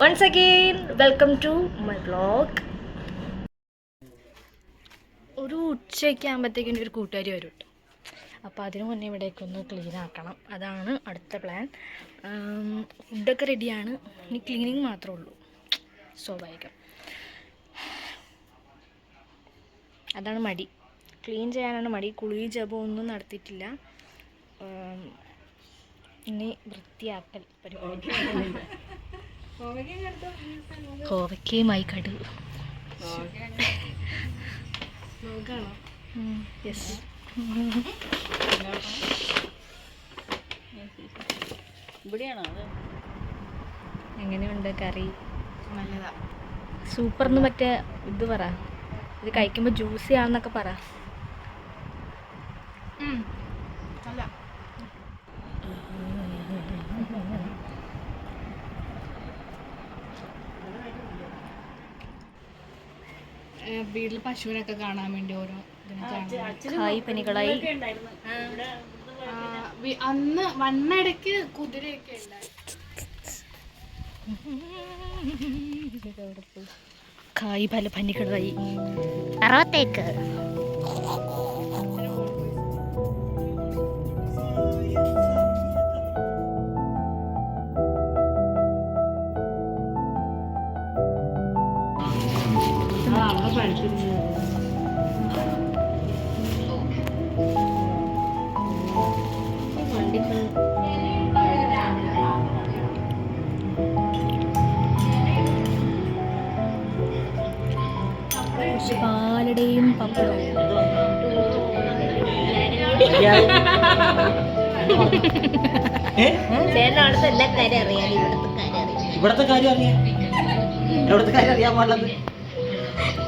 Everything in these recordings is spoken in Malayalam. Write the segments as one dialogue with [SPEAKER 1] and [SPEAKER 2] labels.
[SPEAKER 1] Once again welcome to my blog ഒരു ഉച്ചയ്ക്ക് ആകുമ്പോഴത്തേക്കും ഒരു കൂട്ടുകാരി വരും കേട്ടോ അപ്പോൾ അതിനു മുന്നേ ഇവിടേക്ക് ഒന്ന് ക്ലീൻ ആക്കണം. അതാണ് അടുത്ത പ്ലാൻ ഫുഡൊക്കെ റെഡിയാണ് ഇനി ക്ലീനിങ് മാത്രമേ ഉള്ളൂ. സ്വാഭാവികം. അതാണ് മടി. ക്ലീൻ ചെയ്യാനാണ് മടി. കുളി ജപം ഒന്നും നടത്തിയിട്ടില്ല. ഇനി വൃത്തിയാക്കൽ പരിപാടി. കോവയ്ക്കയുമായി കടു. യെസ് എങ്ങനെയുണ്ട് കറി?
[SPEAKER 2] സൂപ്പർ
[SPEAKER 1] എന്ന് മറ്റേ ഇത് പറ. ഇത് കഴിക്കുമ്പോൾ ജ്യൂസി ആണെന്നൊക്കെ പറ
[SPEAKER 2] വീട്ടിൽ പശുവിനൊക്കെ കാണാൻ വേണ്ടി ഓരോ
[SPEAKER 1] പനികളായി.
[SPEAKER 2] അന്ന് വണ്ണടയ്ക്ക് കുതിരയൊക്കെ ഉണ്ടായിരുന്നു.
[SPEAKER 1] കായ് പല പനികളായി. അറുപത്തേക്ക്. പാലടയും പപ്പടവും. ഇവിടുത്തെ കാര്യം അറിയാം.
[SPEAKER 3] ഇവിടത്തെ കാര്യം അറിയാം. ഇവിടത്തെ കാര്യം അറിയാൻ പാടില്ലത്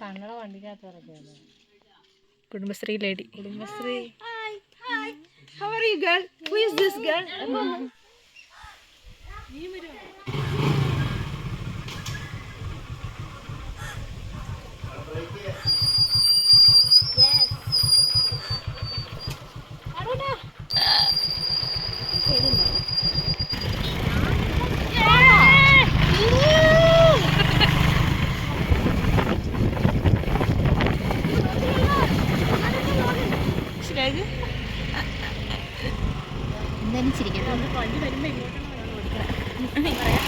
[SPEAKER 2] കണ്ണട വണ്ടിക്കകത്ത് ഇറക്കിയത്.
[SPEAKER 1] Kudumbashree lady.
[SPEAKER 2] Kudumbashree.
[SPEAKER 1] How are you, girl? Who is this girl? പറയാം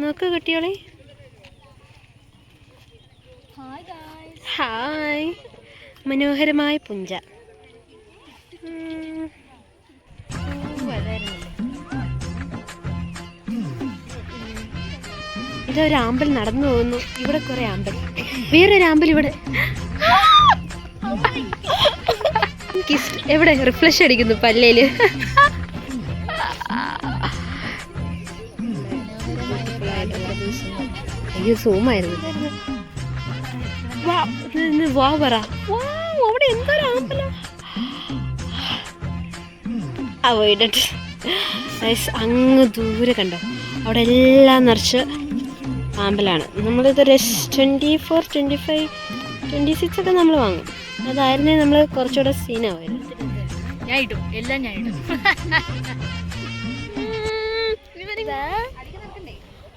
[SPEAKER 1] നോക്ക് കുട്ടികളെ. ഹായ് മനോഹരമായ പുഞ്ച. ഇതൊരാമ്പൽ ഓ, ഇതൊരു ആമ്പൽ നടന്നു പോകുന്നു. ഇവിടെ കുറെ ആമ്പൽ. വേറൊരു ആമ്പൽ ഇവിടെ. കിസ് എവിടെ? റിഫ്ലഷ് അടിക്കുന്നു പല്ലേൽ. അയ്യോ സൂമായിരുന്നു. വാ പറ അവിടെ എന്തൊരു അവോയ്ഡഡ് അങ്ങ് ദൂരെ കണ്ടോ? അവിടെ എല്ലാം നിറച്ച് ആമ്പലാണ് നമ്മളിത് twenty four twenty five twenty six ഒക്കെ നമ്മൾ വാങ്ങും. അതായിരുന്നേ നമ്മൾ കുറച്ചുകൂടെ സീനാവുമായിരുന്നു ഞാൻ ഇടും. എല്ലാം ഞാൻ ഇടും.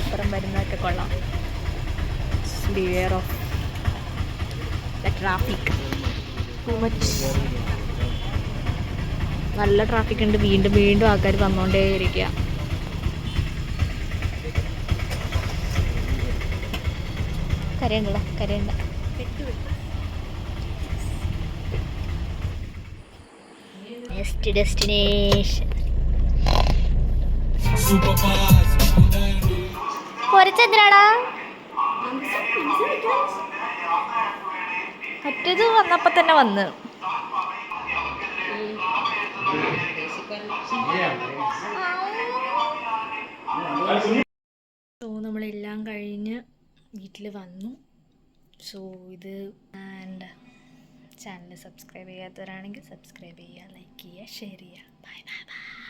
[SPEAKER 1] ഇപ്പുറം വരുന്നതൊക്കെ കൊള്ളാം. ബിവെയർ ഓഫ് ദ ട്രാഫിക് നല്ല ട്രാഫിക് ഉണ്ട്. വീണ്ടും വീണ്ടും ആൾക്കാർ വന്നുകൊണ്ടേ ഇരിക്കുക കരയണ്ടടാ കരയണ്ട. നെക്സ്റ്റ് ഡെസ്റ്റിനേഷൻ പൊരിച്ചെന്തിനാടാ മറ്റേത് വന്നപ്പോ തന്നെ വന്ന്. സോ നമ്മളെല്ലാം കഴിഞ്ഞ് വീട്ടിൽ വന്നു. സോ ഇത് ആൻഡ് ചാനൽ സബ്സ്ക്രൈബ് ചെയ്യാത്തവരാണെങ്കിൽ സബ്സ്ക്രൈബ് ചെയ്യുക ലൈക്ക് ചെയ്യുക ഷെയർ ചെയ്യുക. Bye bye bye